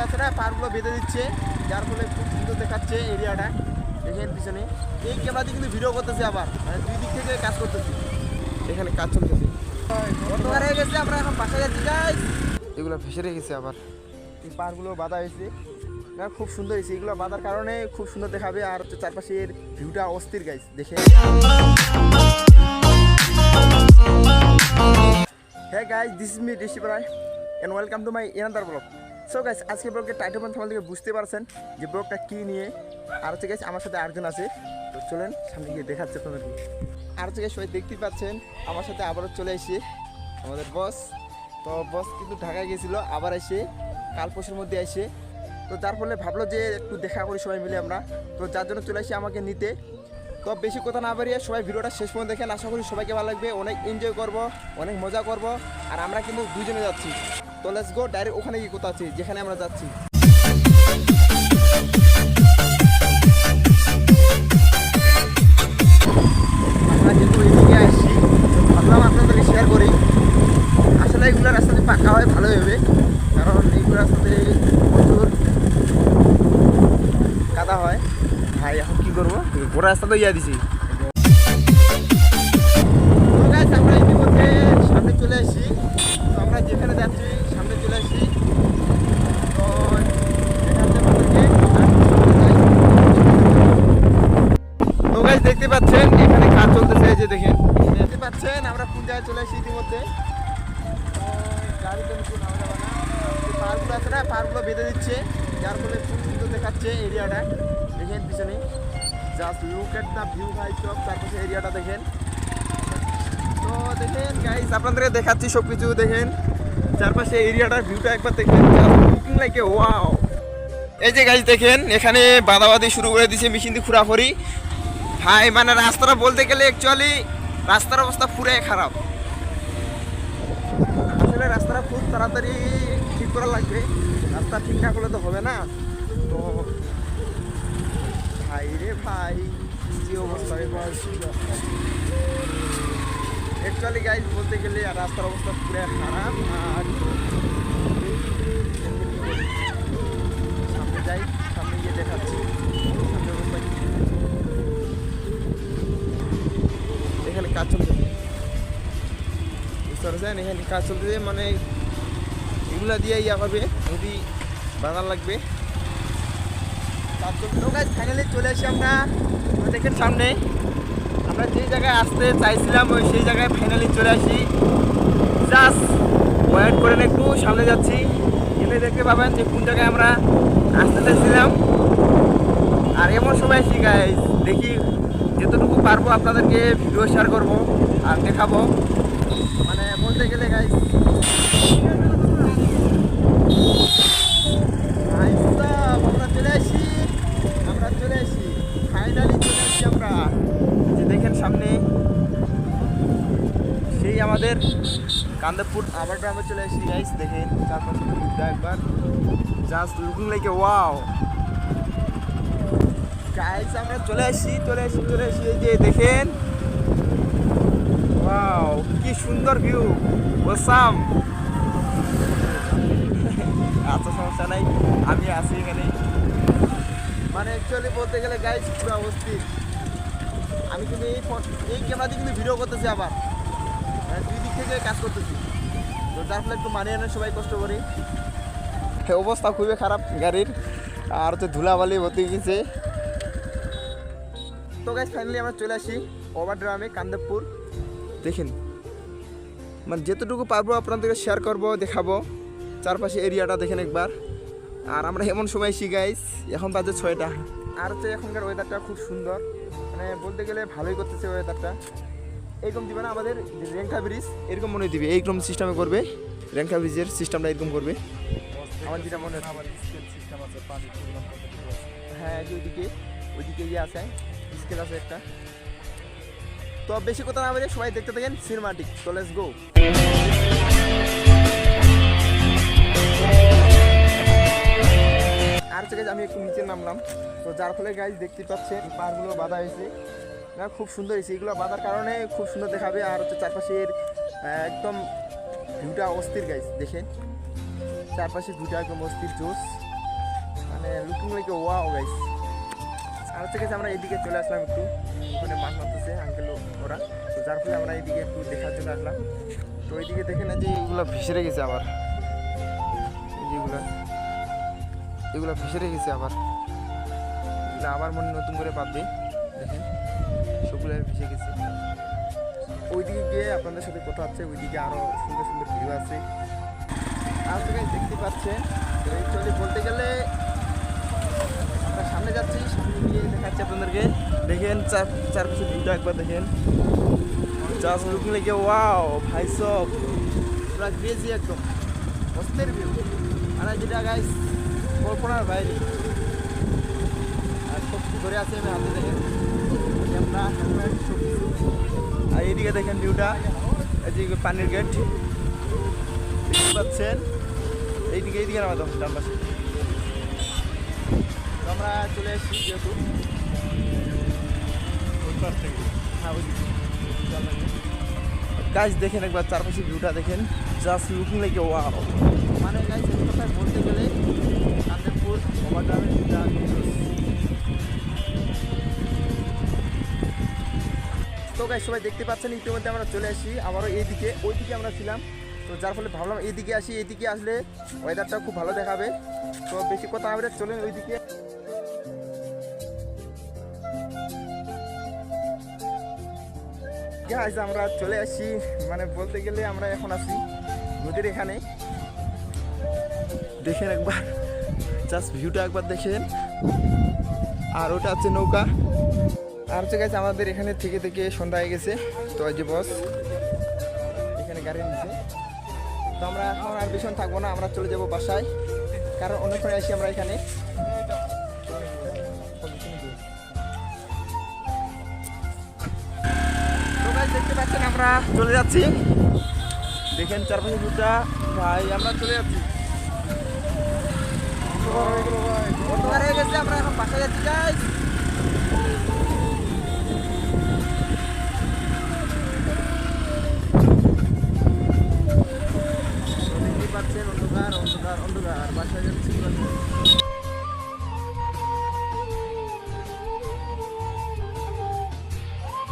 না পাহাড়গুলো বেঁধে দিচ্ছে, যার ফলে খুব সুন্দর দেখাচ্ছে এরিয়াটা, দেখেন পিছনে। এই ক্যামেরা দিয়ে কিন্তু ভিডিও করতেছে আবার মানে দুই দিক থেকে কাজ করতেছি। এখানে কাজ চলতেছে। আমরা এখন এগুলো ভেসে রেখেছে আবার। এই পাহাড়গুলো বাঁধা হয়েছে। না, খুব সুন্দর হয়েছে। এগুলো বাঁধার কারণে খুব সুন্দর দেখাবে, আর হচ্ছে চারপাশের ভিউটা অস্থির গাইস দেখে হ্যাঁ guys this is me Rishi প্রায় and welcome to my another blog so guys আজকে ব্লগের টাইটেল থামাল থেকে বুঝতে পারছেন যে ব্লগটা কী নিয়ে। আর হচ্ছে গাইস আমার সাথে আরেকজন আছে। তো চলেন সামনে গিয়ে দেখাচ্ছে আপনাদেরকে। আর হচ্ছে গাইস সবাই দেখতেই পাচ্ছেন, আমার সাথে আবারও চলে এসে আমাদের বস তো বস কিন্তু ঢাকায় গেছিল, আবার এসে কাল পরশুর মধ্যে এসে। তো যার ফলে ভাবলো যে একটু দেখা করি সবাই মিলে আমরা। তো যার জন্য চলে এসে আমাকে নিতে। তো বেশি কথা না বাড়িয়ে সবাই ভিডিওটা শেষ পর্যন্ত দেখেন। আশা করি সবাইকে ভালো লাগবে। অনেক এনজয় করব, অনেক মজা করব। আর আমরা কিন্তু দুজনে যাচ্ছি। তো লেটস গো ডাইরেক্ট ওখানে গিয়ে কোথা আছে যেখানে আমরা যাচ্ছি। এগুলো হয়, ভালোই হবে। কারণ এইগুলো রাস্তাতে প্রচুর কাদা হয়। ভাই, এখন করব। গোড়া রাস্তা তো ইয়া দিছি। আমরা ইতিমধ্যে সামনে চলে আসি। আমরা যেখানে যাচ্ছি, সামনে চলে আসি। তো দেখতে পাচ্ছেন, এখানে কাজ চলতেছে যে দেখেন। দেখতে পাচ্ছেন, আমরা কোন জায়গায় চলে আসি ইতিমধ্যে? পাহাড়গুলো আছে না, পাহাড়গুলো বেঁধে দিচ্ছে। যার ফলে খুব সুন্দর দেখাচ্ছে এরিয়াটা। দেখেন পিছনে। Just look at the view ভাই সব চারপাশে এরিয়াটা দেখেন। তো দেখেন গাইস আপনাদেরকে দেখাচ্ছি সব কিছু দেখেন। চারপাশে এরিয়াটার ভিউটা একবার দেখেন লুকিং লাইক ওয়াও এই যে গাইস দেখেন, এখানে বাদাবাদি শুরু করে দিয়েছে মেশিন দিয়ে খুঁড়াখুড়ি ভাই মানে রাস্তাটা বলতে গেলে অ্যাকচুয়ালি রাস্তার অবস্থা পুরাই খারাপ। আসলে রাস্তাটা খুব তাড়াতাড়ি ঠিক করা লাগবে। রাস্তা ঠিক না করলে তো হবে না। তো ভাই রে ভাই যে অবস্থা অ্যাকচুয়ালি গাইজ বলতে গেলে রাস্তার অবস্থা পুরো খারাপ, আর সামনে যাই, সামনে গিয়ে দেখাচ্ছি। সামনে অবস্থা এখানে কাজ চলতেছে। বুঝতে পারছেন? এখানে কাজ চলতেছে মানে এগুলা দিয়ে ইয়া হবে নদী বাগান লাগবে। কাজ চলতে ফাইনালি চলে আসি আমরা। দেখেন সামনে, আমরা যেই জায়গায় আসতে চাইছিলাম, ওই সেই জায়গায় ফাইনালি চলে আসি। জাস্ট ওয়েট করেন একটু, সামনে যাচ্ছি। গেলে দেখতে পাবেন যে কোন জায়গায় আমরা আসতে চাইছিলাম। আর এমন সময় আসি দেখি যতটুকু পারব আপনাদেরকে ভিডিও শেয়ার করব আর দেখাবো। মানে বলতে গেলে গাইজ আমরা চলে আসি আমরা চলে আসি ফাইনালি আমরা। যে দেখেন সামনে, সেই আমাদের কান্দাপুর আবার গ্রামে চলে আসি। গাইস দেখেন একবার। Just looking like wow guys আমরা চলে আসি চলে আসি চলে আসি। এই যে দেখেন ওয়াও কি সুন্দর ভিউ ওসাম এত সমস্যা নাই, আমি আছি এখানে। মানে অ্যাকচুয়ালি বলতে গেলে গাইস পুরো অবস্থিত। আমি কিন্তু এই এই ক্যামেরা দিয়ে কিন্তু ভিডিও করতেছি আবার। মানে দুই দিক থেকে কাজ করতেছি। তো যার ফলে একটু মানিয়ে আনে সবাই কষ্ট করি। অবস্থা খুবই খারাপ গাড়ির। আর হচ্ছে ধুলাবালি ভর্তি গেছে। তো গাইজ ফাইনালি আমরা চলে আসি ওভার ড্রামে কান্দেবপুর। দেখেন মানে যেতটুকু পারব আপনাদেরকে শেয়ার করব, দেখাবো। চারপাশে এরিয়াটা দেখেন একবার। আর আমরা এমন সময় এসি গাইস এখন বাজে ছয়টা। আর হচ্ছে এখনকার ওয়েদারটা খুব সুন্দর। মানে বলতে গেলে ভালোই করতেছে ওয়েদারটা এরকম দিবে না আমাদের রেঙ্কা ব্রিজ এরকম মনে দিবে। এইরকম সিস্টেমে করবে। রেঙ্কা ব্রিজের সিস্টেমটা এরকম করবে। আমার যেটা মনে হ্যাঁ ওইদিকে ওইদিকে ইয়ে আছে স্কেল আছে একটা। তো বেশি কথা না বলে সবাই দেখতে থাকেন সিনেমাটিক তো লেটস গো আর guys, আমি একটু নিচে নামলাম। তো যার ফলে গাইজ দেখতে পাচ্ছেন পাহাড়গুলো বাঁধা হয়েছে। না খুব সুন্দর হয়েছে। এগুলো বাঁধার কারণে খুব সুন্দর দেখাবে। আর হচ্ছে চারপাশের একদম ভিউটা অস্থির গাইজ দেখেন। চারপাশে ভিউটা একদম অস্থির জোস মানে লুকিং লাইকে ওয়াও গাইস আর হচ্ছে গেছে আমরা এদিকে চলে আসলাম একটু। ওখানে মাছ মারতেছে আঙ্কেল ওরা। তো যার ফলে আমরা এদিকে একটু দেখার জন্য আসলাম। তো ওইদিকে দেখে না যে এগুলো ভেসে গেছে আবার। এগুলো ভেসে গেছে আবার। এগুলো আবার মনে নতুন করে পাবে দেখেন, সবগুলো ভেসে গেছে। ওইদিকে গিয়ে আপনাদের সাথে কথা হচ্ছে, ওইদিকে আরও সুন্দর সুন্দর ভিউ আছে। আর তো দেখতে পাচ্ছেন অ্যাকচুয়ালি বলতে গেলে আমরা সামনে যাচ্ছি, সামনে গিয়ে দেখাচ্ছি আপনাদেরকে। দেখেন, চার, চারপাশে ভিউটা একবার দেখেন। জাস্ট লুকিং লাইক ওয়াও ভাই সব। পুরো ক্রেজি একদম। অস্থির ভিউ আর যেটা গাইস কল্পনার বাইরে। আর সব ধরে আছে আমি হাতে দেখেন ক্যামেরা হেলমেট সব কিছু আর এইদিকে দেখেন ভিউটা এই যে পানির গেট দেখতে পাচ্ছেন? এইদিকে এইদিকে নামা দাও ডান পাশে আমরা চলে এসেছি যেহেতু। হ্যাঁ গাছ দেখেন একবার চারপাশে ভিউটা দেখেন। জাস্ট লুকিং লাইক ওয়াও মানে গাছ কথায় বলতে গেলে তো গাছ সবাই দেখতে পাচ্ছেন, ইতিমধ্যে আমরা চলে আসি আবারও এইদিকে ওইদিকে আমরা ছিলাম। তো যার ফলে ভাবলাম এইদিকে আসি এইদিকে আসলে ওয়েদারটা খুব ভালো দেখাবে। তো বেশি কথা আমরা চলেন ওইদিকে। গাইজ আমরা চলে আসি মানে বলতে গেলে আমরা এখন আছি নদীর এখানে। দেখেন একবার জাস্ট ভিউটা একবার দেখেন আর ওটা আছে নৌকা। আর হচ্ছে গেছে আমাদের এখানে থেকে থেকে সন্ধ্যা হয়ে গেছে। তো যে বস এখানে গাড়ি নিচ্ছে তো আমরা এখন আর ভীষণ থাকব না, আমরা চলে যাব বাসায়। কারণ অনেকক্ষণ আসি আমরা এখানে। দেখতে পাচ্ছেন আমরা চলে যাচ্ছি। দেখেন চারপাশে দুটা ভাই, আমরা চলে যাচ্ছি। অন্ধকার হয়ে গেছে আমরা এখন বাসায়